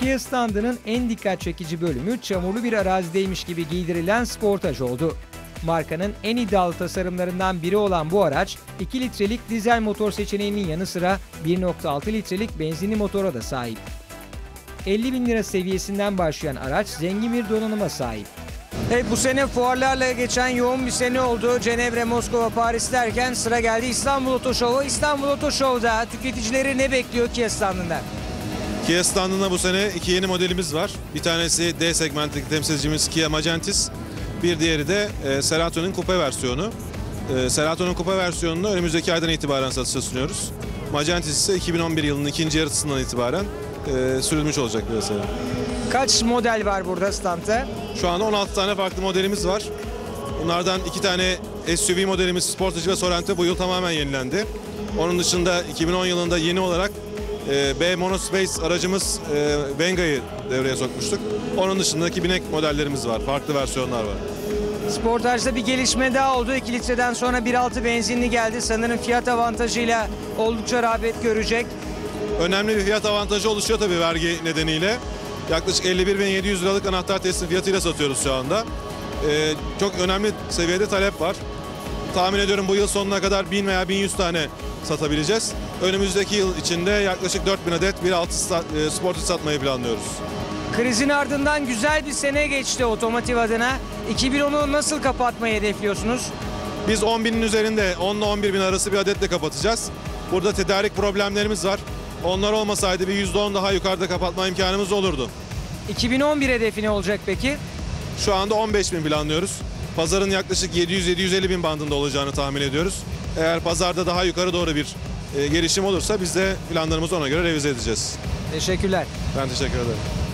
Kia standının en dikkat çekici bölümü çamurlu bir arazideymiş gibi giydirilen Sportage oldu. Markanın en iddialı tasarımlarından biri olan bu araç 2 litrelik dizel motor seçeneğinin yanı sıra 1.6 litrelik benzinli motora da sahip. 50 bin lira seviyesinden başlayan araç zengin bir donanıma sahip. Evet bu sene fuarlarla geçen yoğun bir sene oldu. Cenevre, Moskova, Paris derken sıra geldi İstanbul Oto Show'a. İstanbul Oto Show'da tüketicileri ne bekliyor Kia standında? Kia standında bu sene iki yeni modelimiz var. Bir tanesi D segmentteki temsilcimiz Kia Magentis. Bir diğeri de e, Cerato'nun kupe versiyonu. E, Cerato'nun kupe versiyonunu önümüzdeki aydan itibaren satışa sunuyoruz. Magentis ise 2011 yılının ikinci yarısından itibaren e, sürülmüş olacak piyasaya. Kaç model var burada standta? Şu anda 16 tane farklı modelimiz var. Bunlardan iki tane SUV modelimiz Sportage ve Sorento bu yıl tamamen yenilendi. Onun dışında 2010 yılında yeni olarak e, B Monospace aracımız e, Venga'yı devreye sokmuştuk. Onun dışındaki binek modellerimiz var. Farklı versiyonlar var. Sportage'da bir gelişme daha oldu. 2 litreden sonra 1.6 benzinli geldi. Sanırım fiyat avantajıyla oldukça rağbet görecek. Önemli bir fiyat avantajı oluşuyor tabii vergi nedeniyle. Yaklaşık 51.700 liralık anahtar teslim fiyatıyla satıyoruz şu anda. E, çok önemli seviyede talep var. Tahmin ediyorum bu yıl sonuna kadar 1000 veya 1100 tane satabileceğiz. Önümüzdeki yıl içinde yaklaşık 4000 adet 1.6 sta- e, Sportage satmayı planlıyoruz. Krizin ardından güzel bir sene geçti otomotiv adına. 2010'u nasıl kapatmayı hedefliyorsunuz? Biz 10 binin üzerinde 10 ile 11 bin arası bir adetle kapatacağız. Burada tedarik problemlerimiz var. Onlar olmasaydı bir %10 daha yukarıda kapatma imkanımız olurdu. 2011 hedefi ne olacak peki? Şu anda 15 bin planlıyoruz. Pazarın yaklaşık 700-750 bin bandında olacağını tahmin ediyoruz. Eğer pazarda daha yukarı doğru bir e, gelişim olursa biz de planlarımızı ona göre revize edeceğiz. Teşekkürler. Ben teşekkür ederim.